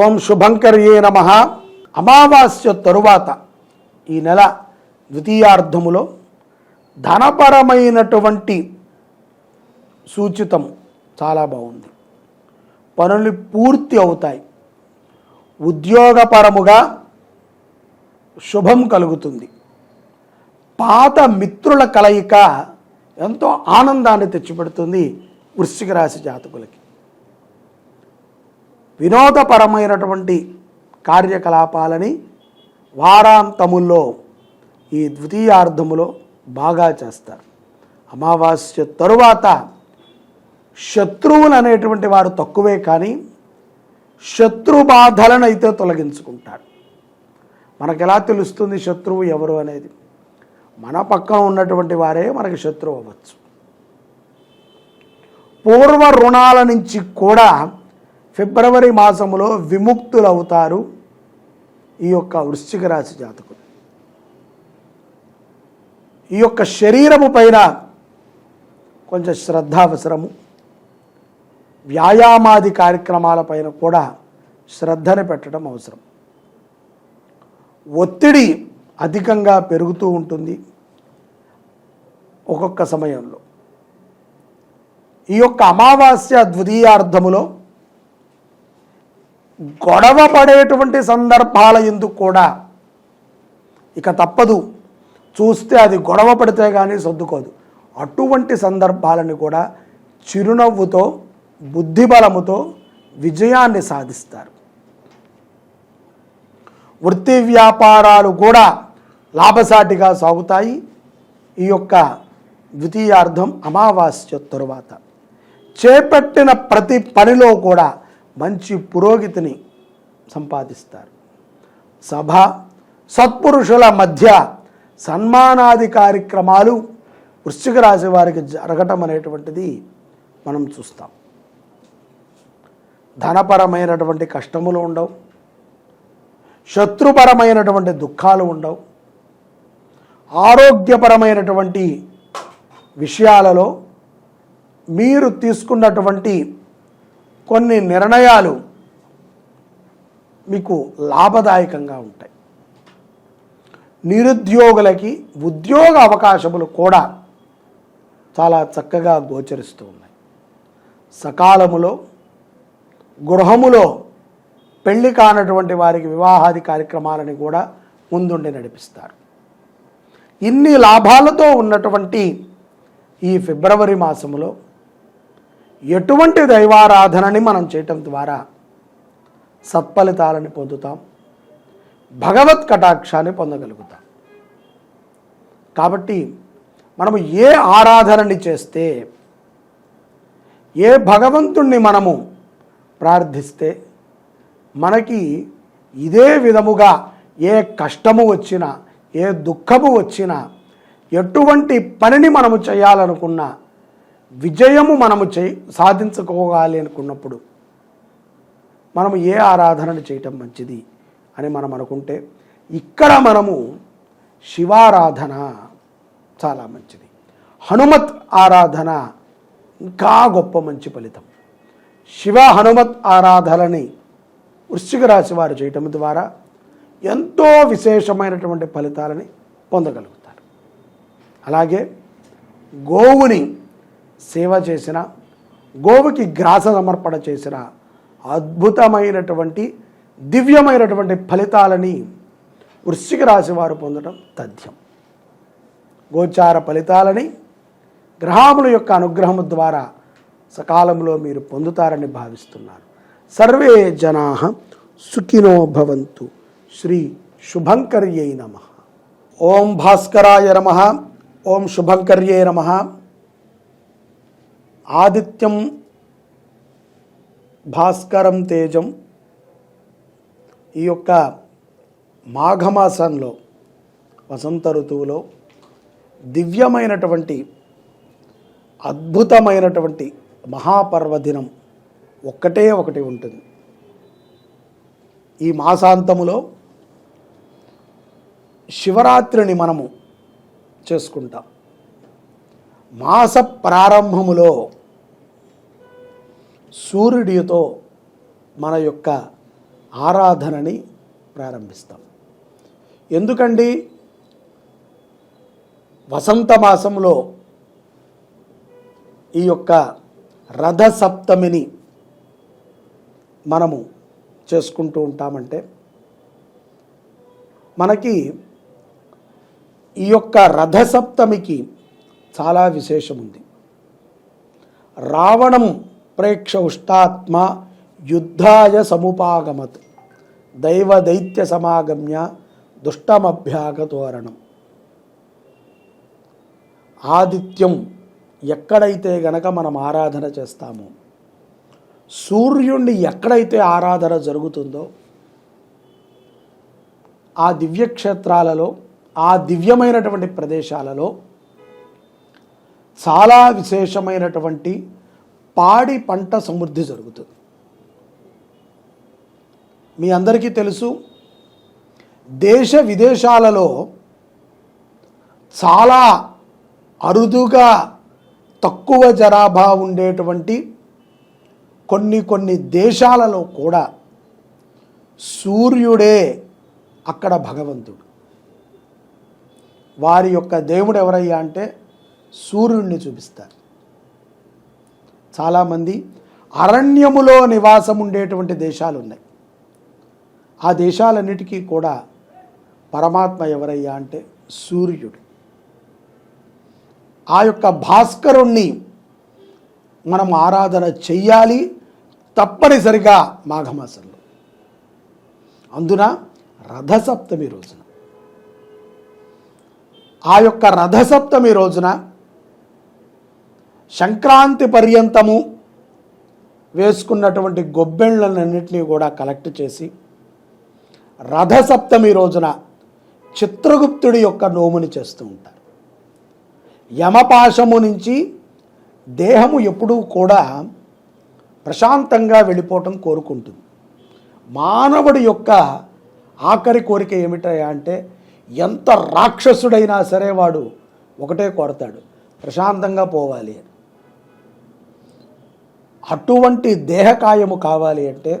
ఓం శుభంకర్యే నమ. అమావాస్య తరువాత ఈ నెల ద్వితీయార్థములో ధనపరమైనటువంటి సూచితం చాలా బాగుంది. పనులు పూర్తి అవుతాయి. ఉద్యోగపరముగా శుభం కలుగుతుంది. పాత మిత్రుల కలయిక ఎంతో ఆనందాన్ని తెచ్చిపెడుతుంది వృశ్చిక రాశి జాతకులకి. వినోదపరమైనటువంటి కార్యకలాపాలని వారాంతముల్లో ఈ ద్వితీయార్థములో బాగా చేస్తారు. అమావాస్య తరువాత శత్రువులు అనేటువంటి వారు తక్కువే కానీ శత్రు బాధలను అయితే తొలగించుకుంటారు. మనకు ఎలా తెలుస్తుంది శత్రువు ఎవరు అనేది? మన పక్కన ఉన్నటువంటి వారే మనకి శత్రువు అవ్వచ్చు. పూర్వ రుణాల నుంచి కూడా ఫిబ్రవరి మాసములో విముక్తులు అవుతారు ఈ యొక్క వృశ్చిక రాశి జాతకులు. ఈ యొక్క శరీరము పైన కొంచెం శ్రద్ధ అవసరము. వ్యాయామాది కార్యక్రమాల పైన కూడా శ్రద్ధని పెట్టడం అవసరం. ఒత్తిడి అధికంగా పెరుగుతూ ఉంటుంది ఒక్కొక్క సమయంలో. ఈ యొక్క అమావాస్య ద్వితీయార్థములో గొడవ పడేటువంటి సందర్భాల ఎందుకు కూడా ఇక తప్పదు. చూస్తే అది గొడవ పడితే కానీ సర్దుకోదు. అటువంటి సందర్భాలను కూడా చిరునవ్వుతో బుద్ధిబలముతో విజయాన్ని సాధిస్తారు. వృత్తి వ్యాపారాలు కూడా లాభసాటిగా సాగుతాయి. ఈ యొక్క ద్వితీయార్థం అమావాస్య తరువాత. చేపట్టిన ప్రతి పనిలో కూడా మంచి పురోగతిని సంపాదిస్తారు. సభ సత్పురుషుల మధ్య సన్మానాది కార్యక్రమాలు వృశ్చిక రాశి వారికి జరగటం అనేటువంటిది మనం చూస్తాం. ధనపరమైనటువంటి కష్టములు ఉండవు. శత్రుపరమైనటువంటి దుఃఖాలు ఉండవు. ఆరోగ్యపరమైనటువంటి విషయాలలో మీరు తీసుకున్నటువంటి కొన్ని నిర్ణయాలు మీకు లాభదాయకంగా ఉంటాయి. నిరుద్యోగులకి ఉద్యోగ అవకాశములు కూడా చాలా చక్కగా గోచరిస్తూ ఉన్నాయి. సకాలములో గృహములో పెళ్ళి కానటువంటి వారికి వివాహాది కార్యక్రమాలని కూడా ముందుండి నడిపిస్తారు. ఇన్ని లాభాలతో ఉన్నటువంటి ఈ ఫిబ్రవరి మాసములో ఎటువంటి దైవారాధనని మనం చేయటం ద్వారా సత్ఫలితాలని పొందుతాం భగవత్ కటాక్షాన్ని పొందగలుగుతాం. కాబట్టి మనము ఏ ఆరాధనని చేస్తే ఏ భగవంతుణ్ణి మనము ప్రార్థిస్తే మనకి ఇదే విధముగా ఏ కష్టము వచ్చినా ఏ దుఃఖము వచ్చినా ఎటువంటి పనిని మనము చేయాలనుకున్నా విజయము మనము చే సాధించుకోవాలి అనుకున్నప్పుడు మనము ఏ ఆరాధనను చేయటం మంచిది అని మనం అనుకుంటే ఇక్కడ మనము శివారాధన చాలా మంచిది. హనుమత్ ఆరాధన ఇంకా గొప్ప మంచి ఫలితం. శివ హనుమత్ ఆరాధనని వృశ్చిక రాశి వారు చేయటం ద్వారా ఎంతో విశేషమైనటువంటి ఫలితాలని పొందగలుగుతారు. అలాగే గోవుని సేవ చేసిన గోవుకి గ్రాస సమర్పణ చేసిన అద్భుతమైనటువంటి దివ్యమైనటువంటి ఫలితాలని వృశ్చిక రాశి వారు పొందడం తథ్యం. గోచార ఫలితాలని గ్రహముల యొక్క అనుగ్రహము ద్వారా సకాలంలో మీరు పొందుతారని భావిస్తున్నారు. సర్వే జనా సుఖినో భవంతు. శ్రీ శుభంకర్యై నమ. ఓం భాస్కరాయ నమ. ఓం శుభంకర్యే నమ. ఆదిత్యం భాస్కరం తేజం ఈ యొక్క మాఘమాసంలో వసంత ఋతువులో దివ్యమైనటువంటి అద్భుతమైనటువంటి మహాపర్వదినం ఒక్కటే ఒకటి ఉంటుంది. ఈ మాసాంతములో శివరాత్రిని మనము చేసుకుంటాం. మాస ప్రారంభములో సూర్యుడితో మన యొక్క ఆరాధనని ప్రారంభిస్తాం. ఎందుకండి? వసంత మాసంలో ఈ యొక్క రథసప్తమిని మనము చేసుకుంటూ ఉంటామంటే మనకి ఈ యొక్క రథసప్తమికి చాలా విశేషం ఉంది రావణం ప్రేక్ష ఉష్టాత్మ యుద్ధాయ సముపాగమత్ దైవ దైత్య సమాగమ్య దుష్టమభ్యాగతోరణం ఆదిత్యం ఎక్కడైతే గనక మనం ఆరాధన చేస్తామో సూర్యుణ్ణి ఎక్కడైతే ఆరాధన జరుగుతుందో ఆ దివ్యక్షేత్రాలలో ఆ దివ్యమైనటువంటి ప్రదేశాలలో చాలా విశేషమైనటువంటి పాడి పంట సమృద్ధి జరుగుతుంది. మీ అందరికీ తెలుసు దేశ విదేశాలలో చాలా అరుదుగా తక్కువ జనాభా ఉండేటువంటి కొన్ని కొన్ని దేశాలలో కూడా సూర్యుడే అక్కడ భగవంతుడు. వారి యొక్క దేవుడు ఎవరయ్యా అంటే సూర్యుడిని చూపిస్తారు. చాలామంది అరణ్యములో నివాసం ఉండేటువంటి దేశాలు ఉన్నాయి ఆ దేశాలన్నిటికీ కూడా పరమాత్మ ఎవరయ్యా అంటే సూర్యుడు. ఆ యొక్క భాస్కరుణ్ణి మనం ఆరాధన చెయ్యాలి తప్పనిసరిగా మాఘమాసంలో. అందున రథసప్తమి రోజున. ఆ యొక్క రథసప్తమి రోజున సంక్రాంతి పర్యంతము వేసుకున్నటువంటి గొబ్బెళ్ళన్నింటినీ కూడా కలెక్ట్ చేసి రథసప్తమి రోజున చిత్రగుప్తుడి యొక్క నోముని చేస్తూ ఉంటారు. యమపాశము నుంచి దేహము ఎప్పుడూ కూడా ప్రశాంతంగా వెళ్ళిపోవటం కోరుకుంటుంది. మానవుడి యొక్క ఆఖరి కోరిక ఏమిటయా అంటే ఎంత రాక్షసుడైనా సరే వాడు ఒకటే కోరతాడు. ప్రశాంతంగా పోవాలి అని. అటువంటి దేహకాయము కావాలి అంటే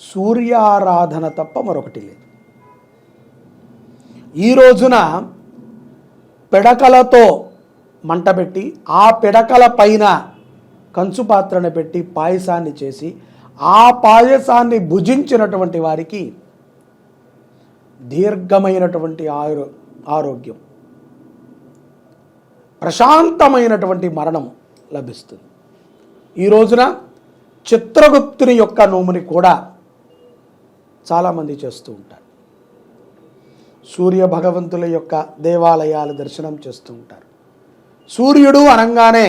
సూర్యారాధన తప్ప మరొకటి లేదు. ఈ రోజున పిడకలతో మంట పెట్టి ఆ పిడకల పైన కంచు పాత్రను పెట్టి పాయసాన్ని చేసి ఆ పాయసాన్ని భుజించినటువంటి వారికి దీర్ఘమైనటువంటి ఆరో ఆరోగ్యం. ప్రశాంతమైనటువంటి మరణం లభిస్తుంది. ఈ రోజున చిత్రగుప్తుని యొక్క నోముని కూడా చాలామంది చేస్తూ ఉంటారు. సూర్య భగవంతుల యొక్క దేవాలయాల దర్శనం చేస్తూ ఉంటారు. సూర్యుడు అనగానే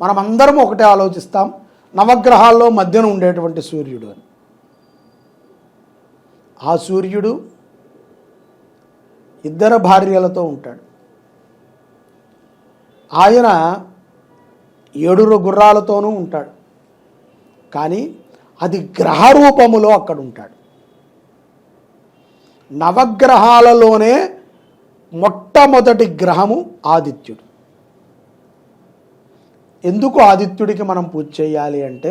మనమందరం ఒకటే ఆలోచిస్తాం నవగ్రహాల్లో మధ్యన ఉండేటువంటి సూర్యుడు అని. ఆ సూర్యుడు ఇద్దరు భార్యలతో ఉంటాడు. ఆయన ఏడురు గుర్రాలతోనూ ఉంటాడు. కానీ అది గ్రహ రూపములో అక్కడ ఉంటాడు. నవగ్రహాలలోనే మొట్టమొదటి గ్రహము ఆదిత్యుడు. ఎందుకు ఆదిత్యుడికి మనం పూజ చేయాలి అంటే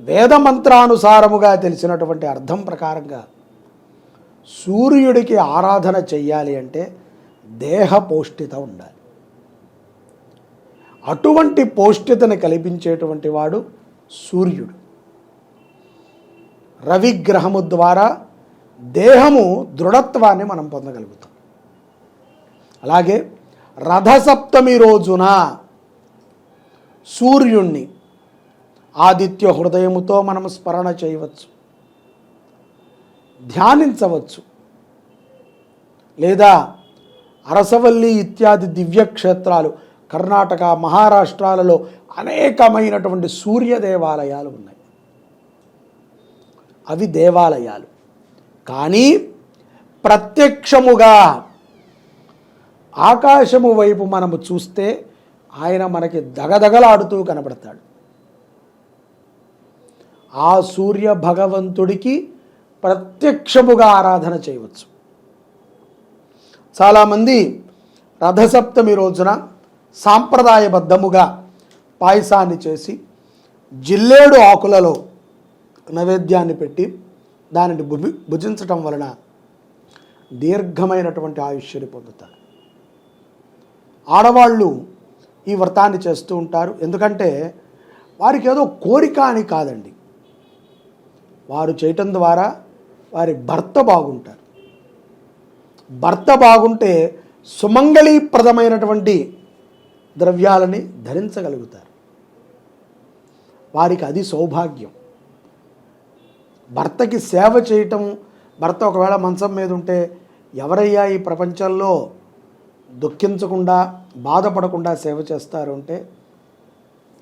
వేద మంత్రానుసారముగా తెలిసినటువంటి అర్థం ప్రకారంగా సూర్యుడికి ఆరాధన చెయ్యాలి అంటే దేహ పౌష్టిత ఉండాలి. అటువంటి పౌష్టితను కల్పించేటువంటి వాడు సూర్యుడు. రవిగ్రహము ద్వారా దేహము దృఢత్వాన్ని మనం పొందగలుగుతాం. అలాగే రథసప్తమి రోజున సూర్యుణ్ణి ఆదిత్య హృదయముతో మనం స్మరణ చేయవచ్చు ధ్యానించవచ్చు లేదా అరసవల్లి ఇత్యాది దివ్యక్షేత్రాలు కర్ణాటక మహారాష్ట్రాలలో అనేకమైనటువంటి సూర్య దేవాలయాలు ఉన్నాయి. అవి దేవాలయాలు. కానీ ప్రత్యక్షముగా ఆకాశము వైపు మనము చూస్తే ఆయన మనకి దగదగలాడుతూ కనబడతాడు. ఆ సూర్య భగవంతుడికి ప్రత్యక్షముగా ఆరాధన చేయవచ్చు. చాలామంది రథసప్తమి రోజున సాంప్రదాయబద్ధముగా పాయసాన్ని చేసి జిల్లేడు ఆకులలో నైవేద్యాన్ని పెట్టి దానిని భుజి భుజించటం వలన దీర్ఘమైనటువంటి ఆయుష్యని పొందుతారు. ఆడవాళ్ళు ఈ వ్రతాన్ని చేస్తూ ఉంటారు. ఎందుకంటే వారికి ఏదో కోరిక అని కాదండి. వారు చేయటం ద్వారా వారి భర్త బాగుంటారు. భర్త బాగుంటే సుమంగళీప్రదమైనటువంటి ద్రవ్యాలని ధరించగలుగుతారు. వారికి అది సౌభాగ్యం. భర్తకి సేవ చేయటం భర్త ఒకవేళ మంచం మీద ఉంటే ఎవరయ్యా ఈ ప్రపంచంలో దుఃఖించకుండా బాధపడకుండా సేవ చేస్తారు అంటే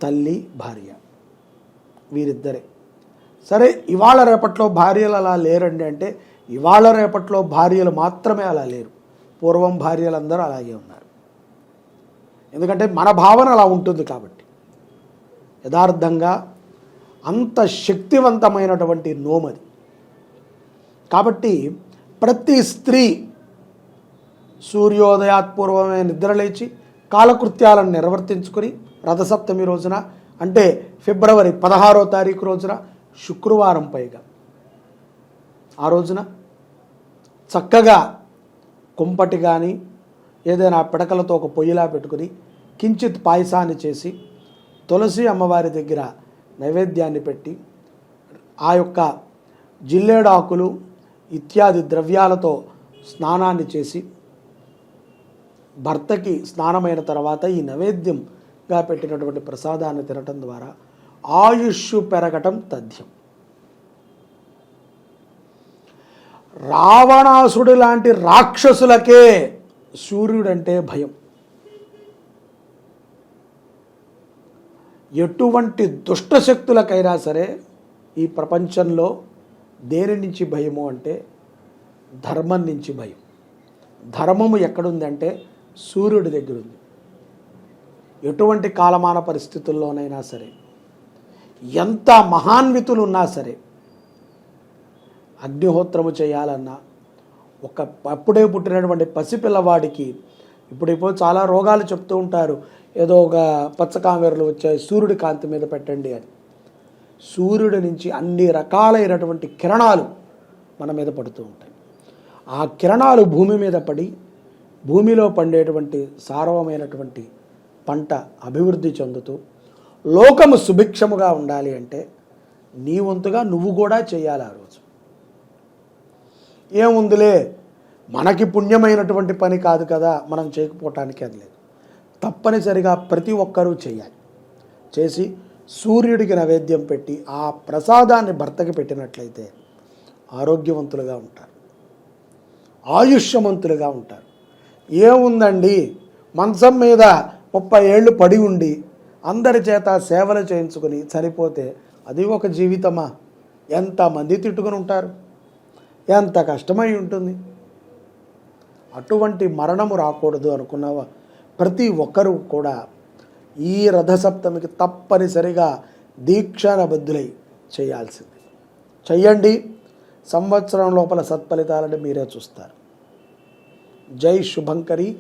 తల్లి భార్య వీరిద్దరే. సరే ఇవాళ రేపట్లో భార్యలు అలా లేరండి అంటే ఇవాళ రేపట్లో భార్యలు మాత్రమే అలా లేరు. పూర్వం భార్యలందరూ అలాగే ఉన్నారు. ఎందుకంటే మన భావన అలా ఉంటుంది కాబట్టి. యథార్థంగా అంత శక్తివంతమైనటువంటి నోమది కాబట్టి ప్రతి స్త్రీ సూర్యోదయాత్పూర్వమే నిద్రలేచి కాలకృత్యాలను నిర్వర్తించుకొని రథసప్తమి రోజున అంటే ఫిబ్రవరి పదహారో తారీఖు రోజున శుక్రవారం పైగా ఆ రోజున చక్కగా కుంపటి కానీ ఏదైనా పిడకలతో ఒక పొయ్యిలా పెట్టుకుని కించిత్ పాయసాన్ని చేసి తులసి అమ్మవారి దగ్గర నైవేద్యాన్ని పెట్టి ఆ యొక్క జిల్లేడాకులు ఇత్యాది ద్రవ్యాలతో స్నానాన్ని చేసి భర్తకి స్నానమైన తర్వాత ఈ నైవేద్యంగా పెట్టినటువంటి ప్రసాదాన్ని తినటం ద్వారా ఆయుష్ పెరగటం తథ్యం. రావణాసుడు లాంటి రాక్షసులకే సూర్యుడంటే భయం. ఎటువంటి దుష్ట శక్తులకైనా సరే ఈ ప్రపంచంలో దేని నుంచి భయము అంటే ధర్మం నుంచి భయం. ధర్మము ఎక్కడుందంటే సూర్యుడి దగ్గర ఉంది ఎటువంటి కాలమాన పరిస్థితుల్లోనైనా సరే ఎంత మహాన్వితులు ఉన్నా సరే అగ్నిహోత్రము చేయాలన్నా ఒక అప్పుడే పుట్టినటువంటి పసిపిల్లవాడికి ఇప్పుడు ఇప్పుడు చాలా రోగాలు చెప్తూ ఉంటారు. ఏదో ఒక పచ్చకామెరలు వచ్చాయి సూర్యుడి కాంతి మీద పెట్టండి అని. సూర్యుడి నుంచి అన్ని రకాలైనటువంటి కిరణాలు మన మీద పడుతూ ఉంటాయి. ఆ కిరణాలు భూమి మీద పడి భూమిలో పండేటువంటి సారవమైనటువంటి పంట అభివృద్ధి చెందుతూ లోకము సుభిక్షముగా ఉండాలి అంటే నీ వంతుగా నువ్వు కూడా చేయాలి ఆ రోజు. ఏముందిలే? మనకి పుణ్యమైనటువంటి పని కాదు కదా మనం చేయకపోవటానికి అది లేదు. తప్పనిసరిగా ప్రతి ఒక్కరూ చేయాలి. చేసి సూర్యుడికి నైవేద్యం పెట్టి ఆ ప్రసాదాన్ని భర్తకి పెట్టినట్లయితే ఆరోగ్యవంతులుగా ఉంటారు. ఆయుష్యవంతులుగా ఉంటారు. ఏముందండి? మంచం మీద ముప్పై ఏళ్ళు పడి ఉండి అందరి చేత సేవలు చేయించుకుని చనిపోతే అది ఒక జీవితమా? ఎంతమంది తిట్టుకుని ఉంటారు? ఎంత కష్టమై ఉంటుంది? అటువంటి మరణము రాకూడదు అనుకున్న ప్రతి ఒక్కరూ కూడా ఈ రథసప్తమికి తప్పనిసరిగా దీక్షానబద్ధులై చేయాల్సింది. చెయ్యండి. సంవత్సరం లోపల సత్ఫలితాలని మీరే చూస్తారు. జై శుభంకరి.